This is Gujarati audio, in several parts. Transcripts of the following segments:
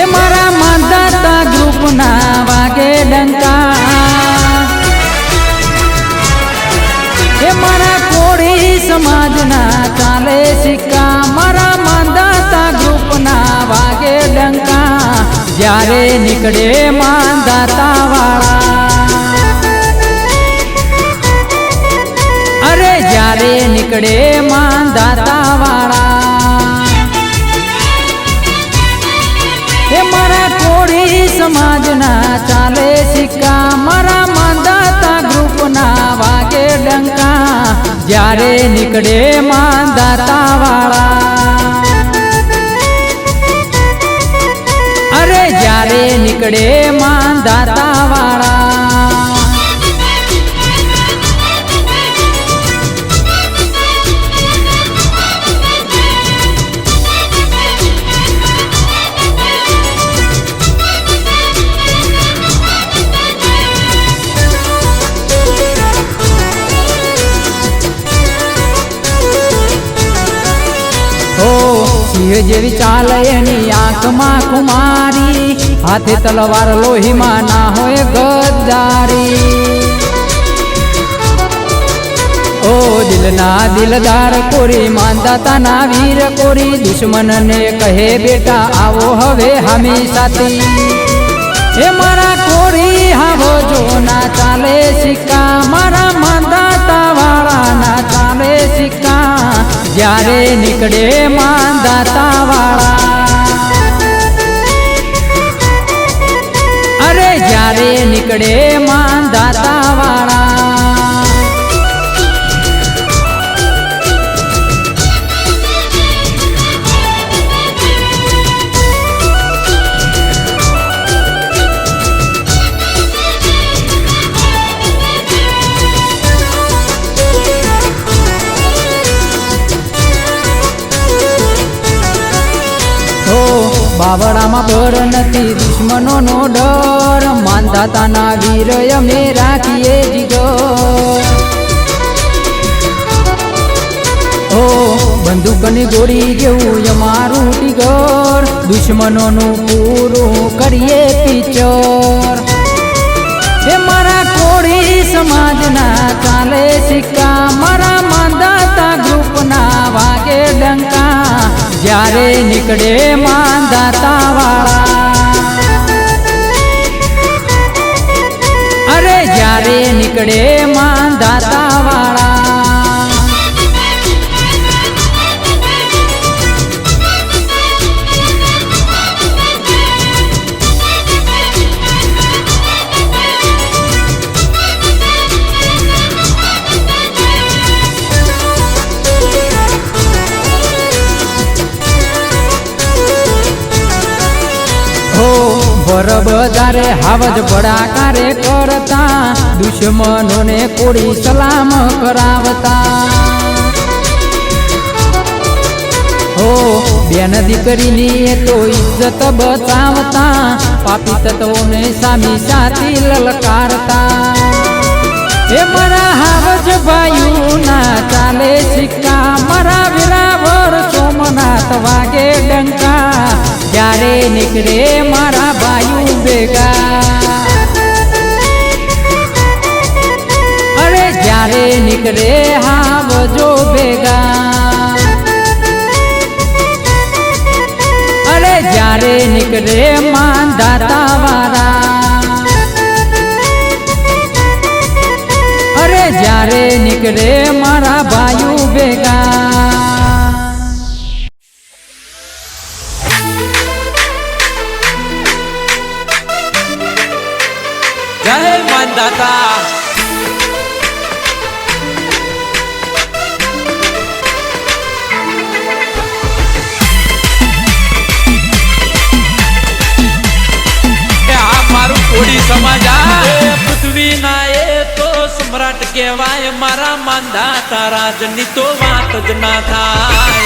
એ મારા માંદાતા ગ્રુપના વાગે ડંકા. એ મારા કોળી સમાજના ચાલે સિક્કા. મારા માંદાતા ગ્રુપના વાગે ડંકા. જ્યારે નીકળે માંદાતા વાળા અરે જ્યારે નીકળે માંદાતા સમાજના ચાલે સિક્કા. મારા માંદાતા ગ્રુપના વાગે ડંકા. જ્યારે નીકળે માંદાતા વાળા અરે જ્યારે નીકળે માંદાતા જેવી ચાલ એની આંખમાં કુમારી. હાથે તલવાર લોહીમાં ના હોય ગદ્દારી. ઓ દિલના દિલદાર કોરી, માનદાતાના વીર કોરી, દુશ્મનને કહે, બેટા, આવો હવે હમી સાથી. એ મારા કોરી, હાવો જો ના ચાલે સિક્કા, મારા માંદાતા વાળા ના ચાલે સિક્કા. જ્યારે નીકળે માંદાતા વાળા અરે જ્યારે નીકળે માંદાતા વાળા બાવળામાં બર નથી. દુશ્મનોનો ડર માનદાતાના વીર અમે રાખીએ જીગર હો બંદૂકની ગોળી જેવું અમારું ટીગર. દુશ્મનોનું પૂરું કરીએ પિક્ચર. એ મારા કોળી સમાજના ચાલે સિક્કા. મારા માંદાતા ગ્રુપના વાગે ડંકા. જ્યારે નીકળે માંદાતા વાળા અરે જ્યારે નીકળે ભર બજારે હાવજ ભડાકારે કરતા, દુશ્મનોને કોળી સલામ કરાવતા. હો, બેન દીકરીની તો ઇજ્જત બચાવતા, પાપી તત્વોને સામી સાથી લલકારતા. એ મારા હાવજ ભાઈઓના ચાલે સિક્કા, મારા વિરાવર સોમનાથ વાગે ડંકા. જ્યારે નીકળે મારા ભાઈઓ ભેગા અરે જ્યારે નીકળે હાવજો ભેગા અરે જ્યારે નીકળે માંદાતા વાળા અરે જ્યારે નીકળે મારા ભાઈઓ કહેવાય મારા માનદાતા રાજની તો વાત જ ના થાય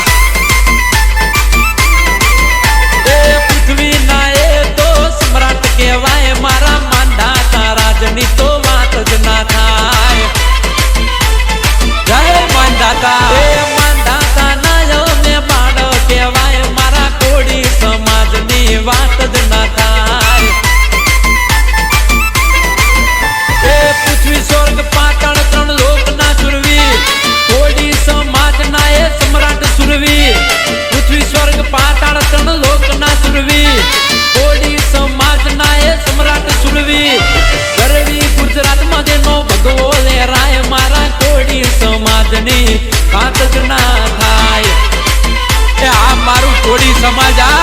એ પૃથ્વીના એ તો સમ્રાટ કહેવાય મારા માંદાતા રાજની તો વાત જ ના થાય જય માંદાતા એ માંદાતા સમાજ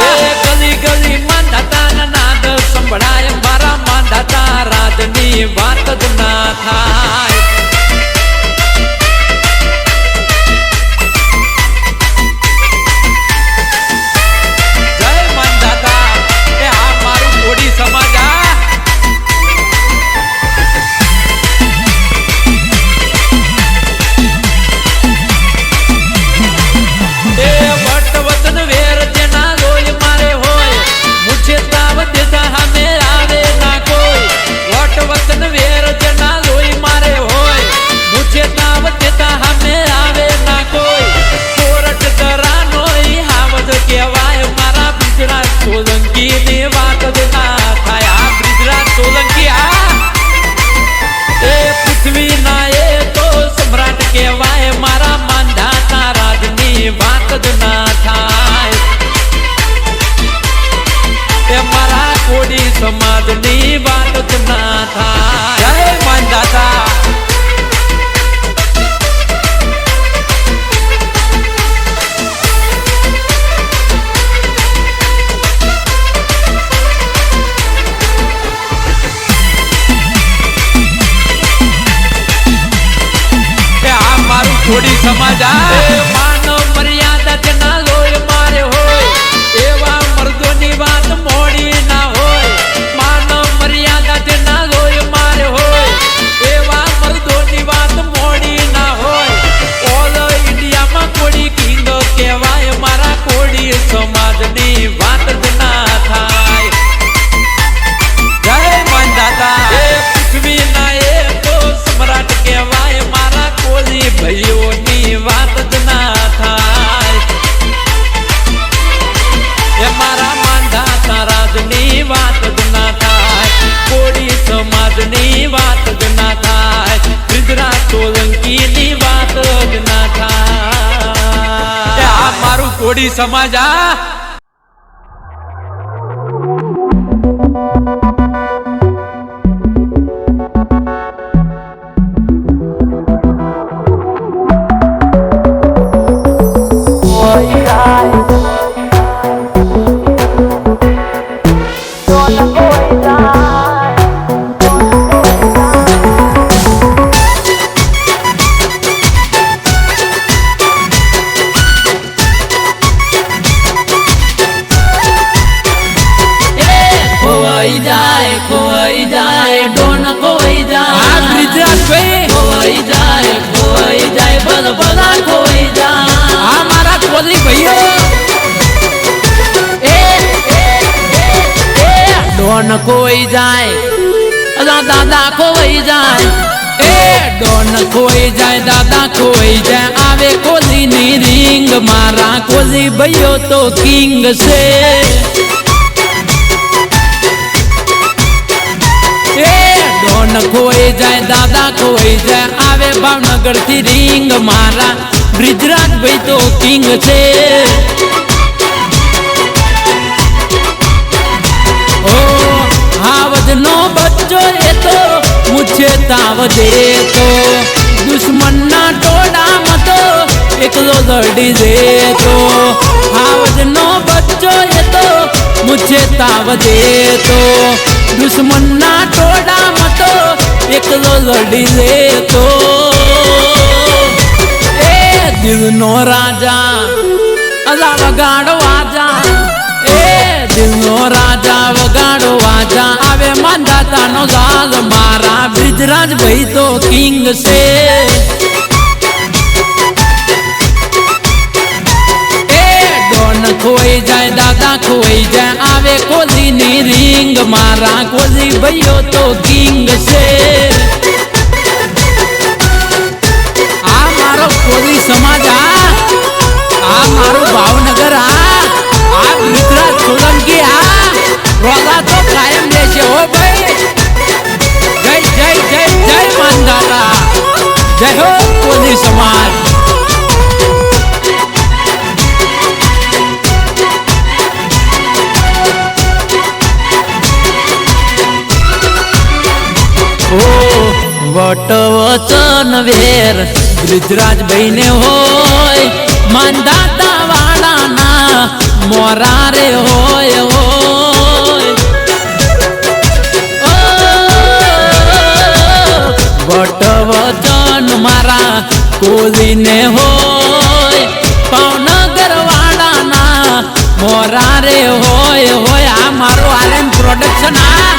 মাথা વાત જ ના થાય. એ મારા માંધાતા ની વાત જ ના થાય. કોળી સમાજની વાત જ ના થાય. ગુજરાત સોલંકીની વાત જ ના થાય. આ મારું કોળી સમાજ, આ ખોવાઈ ખોવાઈ જાય? દાદા ખોઈ જાય? એ ડોન ખોઈ જાય, દાદા ખોઈ જાય? આવે કોલીની રીંગ, મારા કોલી ભાઈઓ તો કિંગ છે. ડોન ખોઈ જાય, દાદા ખોઈ જાય? આવે ભાવનગરથી રીંગ, મારા બ્રિજરાજ ભાઈ તો કિંગ છે. બચ્ચો એ તો મુજે તાવ દે તો દુશ્મન ના ટોળામાં તો એકલો લડી દે તો હાવજ નો બચ્ચો એ તો મુજે તાવ દે તો દુશ્મન ના ટોળામાં તો એકલો લડી દે તો એ દિલનો રાજા, અલા વગાડો વાજા એ દિલનો રાજા વગાડો વાજા માંદાતા નો લાલ મારા બ્રિજરાજ ભાઈ તો કિંગ છે. એ ડોન ખોઈ જાય, દાદા ખોઈ જાય, આવે કોલીની રીંગ. મારા કોલી ભાઈઓ તો કિંગ છે. જય હો કોલી સમાજ. વટ વચન વેર બ્રિજરાજ ભાઈને હોય માંદાતા વાળાના મોરા હોય હોય મારા કોલીને હોય ભાવનગર વાળાના મોરા રે હોય હોય આ મારું આરએમ પ્રોડક્શન આ.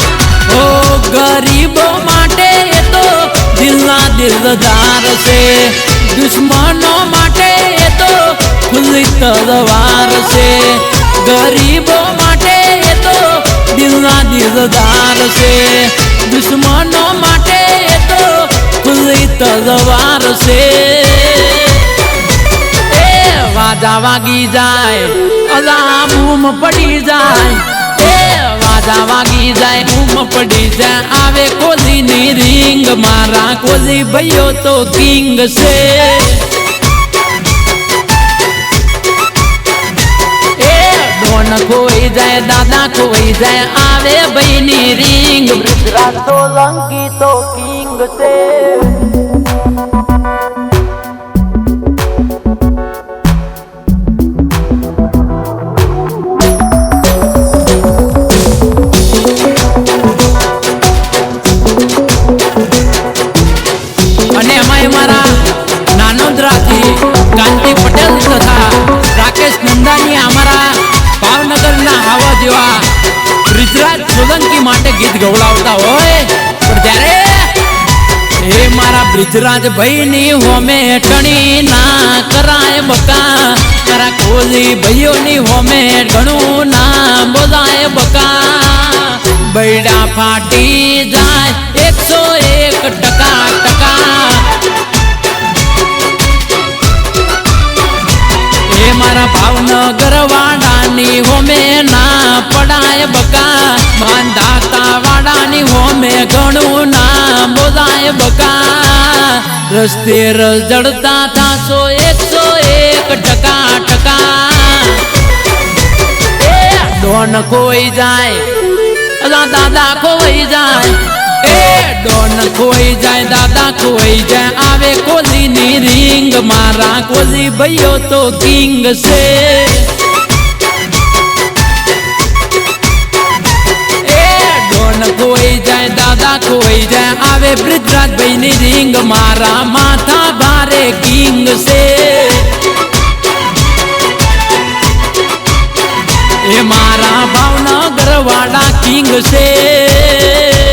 ઓ ગરીબો માટે એ તો દિલના દિલદાર છે. દુશ્મનો માટે એ તો ખુલ્લી તલવાર છે. ગરીબો માટે એ તો દિલના દિલદાર છે. દુશ્મનો માટે ખુલ્લી તલવાર છે એ વાજા વાગી જાય અલા બૂમ પડી જાય એ વાજા વાગી જાય બૂમ પડી જાય આવે કોલીની રીંગ મારા કોલી ભાઈઓ તો કિંગ છે એ ડોન ખોઈ જાય દાદા ખોઈ જાય આવે ભાઈની રીંગ ગુજરાત સોલંકી તો કિંગ છે માગતા હોય. પણ ત્યારે એ મારા બ્રિજરાજ ભાઈ ની હોમે ટણી ના કરાય બકા. મારા કોલી ભાઈઓ ની હોમે ઘણું ના બોલાય બકા. બૈડા ફાટી જાય એકસો એક ટકા ટકા. મારા ભાવનગર વાડાની હોમે ના પડાય બકા. માંધાતા બોલાય બકા. રસ્તે રસ જડતા થાશો એકસો એક ટકા ટકા. ડોન કોઈ જાય. દાદા ખોઈ જાય. એ, ડોન ખોઈ જાય, દાદા ખોઈ જાય. આવે કોલીની રિંગ, મારા કોલી ભાઈઓ તો કિંગ છે. ડોન ખોઈ જાય દાદા ખોઈ જાય આવે બ્રિજરાજ ભાઈની રિંગ મારા માથા ભારે કિંગ છે. એ મારા ભાવનગર વાળા કિંગ છે.